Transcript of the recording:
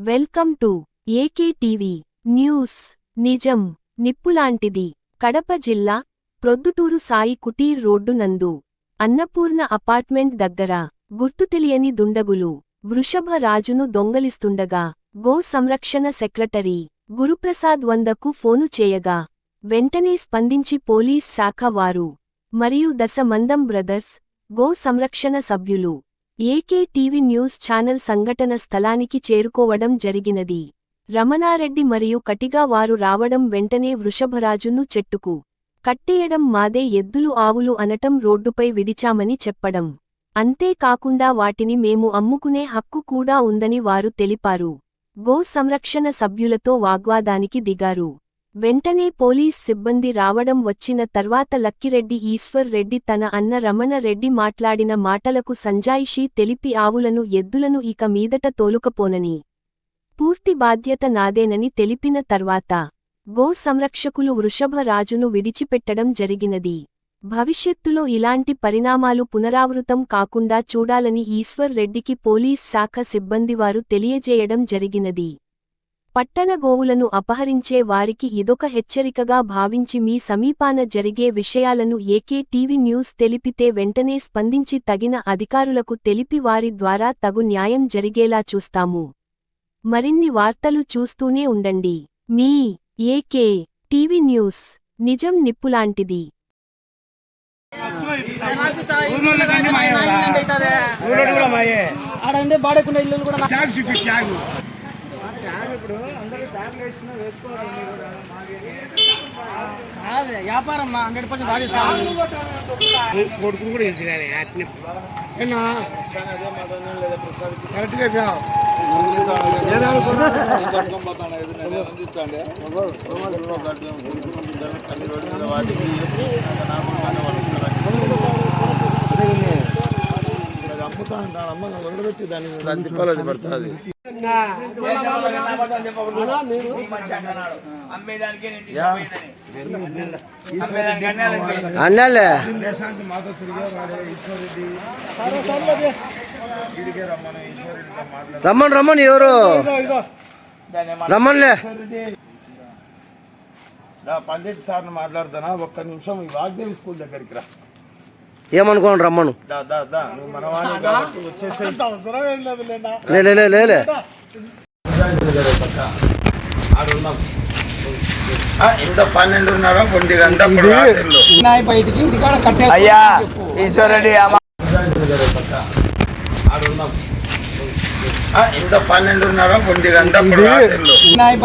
Welcome to AK TV news. నిజం నిప్పులాంటిది. కడప జిల్లా ప్రొద్దుటూరు సాయి కుటీర్ రోడ్డు నందు అన్నపూర్ణ అపార్ట్మెంట్ దగ్గర గుర్తు తెలియని దుండగులు వృషభ రాజును దొంగలిస్తుండగా గో సంరక్షణ సెక్రటరీ గురుప్రసాద్ వందకు ఫోను చేయగా వెంటనే స్పందించి పోలీస్ శాఖ వారు మరియు దశ మందం బ్రదర్స్ గో సంరక్షణ సభ్యులు ఏకే టీవీ న్యూస్ ఛానల్ సంఘటన స్థలానికి చేరుకోవడం జరిగినది. రమణారెడ్డి మరియు కటిగా వారు రావడం వెంటనే వృషభరాజును చెట్టుకు కట్టేయడం మాదే ఎద్దులు ఆవులు అనటం రోడ్డుపై విడిచామని చెప్పడం. అంతేకాకుండా వాటిని మేము అమ్ముకునే హక్కు కూడా ఉందని వారు తెలిపారు. గో సంరక్షణ సభ్యులతో వాగ్వాదానికి దిగారు. వెంటనే పోలీస్ సిబ్బంది రావడం వచ్చిన తర్వాత లక్కిరెడ్డి ఈశ్వర్ రెడ్డి తన అన్న రమణ రెడ్డి మాట్లాడిన మాటలకు సంజాయిషీ తెలిపి ఆవులను ఎద్దులను ఇక మీదట తోలుకపోనని పూర్తి బాధ్యత నాదేనని తెలిపిన తర్వాత గో సంరక్షకులు వృషభ రాజును విడిచిపెట్టడం జరిగినది. భవిష్యత్తులో ఇలాంటి పరిణామాలు పునరావృతం కాకుండా చూడాలని ఈశ్వర్ రెడ్డికి పోలీస్ శాఖ సిబ్బందివారు తెలియజేయడం జరిగినది. పట్టణ గోవులను అపహరించే వారికి ఇదొక హెచ్చరికగా భావించి మీ సమీపాన జరిగే విషయాలను ఏకే టీవీ న్యూస్ తెలిపితే వెంటనే స్పందించి తగిన అధికారులకు తెలిపి వారి ద్వారా తగు న్యాయం జరిగేలా చూస్తాము. మరిన్ని వార్తలు చూస్తూనే ఉండండి. మీ ఏకే టీవీ న్యూస్ నిజం నిప్పులాంటిది. ఊరోడు కూడా మాయే. ఆడండి బాడేకుండా ఇల్లు కూడా వ్యాపారం హండ్రెడ్ పర్సెంట్ కొడుకుని కూడా అట్నే. ఏనా? కరెక్ట్గా చెప్పావు. తిప్పాలి పడుతుంది అన్నాలే ప్రశాంత్ మాతో తిరిగే వాడే ఈశ్వరెడ్డి వీడికే రమ్మను ఎవరు? రమ్మన్లే. దా పండిట్ సార్ని మాట్లాడుతానా ఒక్క నిమిషం ఈ వాగ్దేవి స్కూల్ దగ్గరికి రా. ఏమనుకోండి రమ్మను. దా దా దా నువ్వు మనవాణి కాబట్టి వచ్చేసే లే లే, లే లేలే ఆడున్నాం. ఆ, ఇంత పన్నెండున్నర ఒంటి గంట అయ్యా ఆ, ఇంత పన్నెండున్నర ఒంటి గంట అప్పుడు రాత్రిలో. నాయ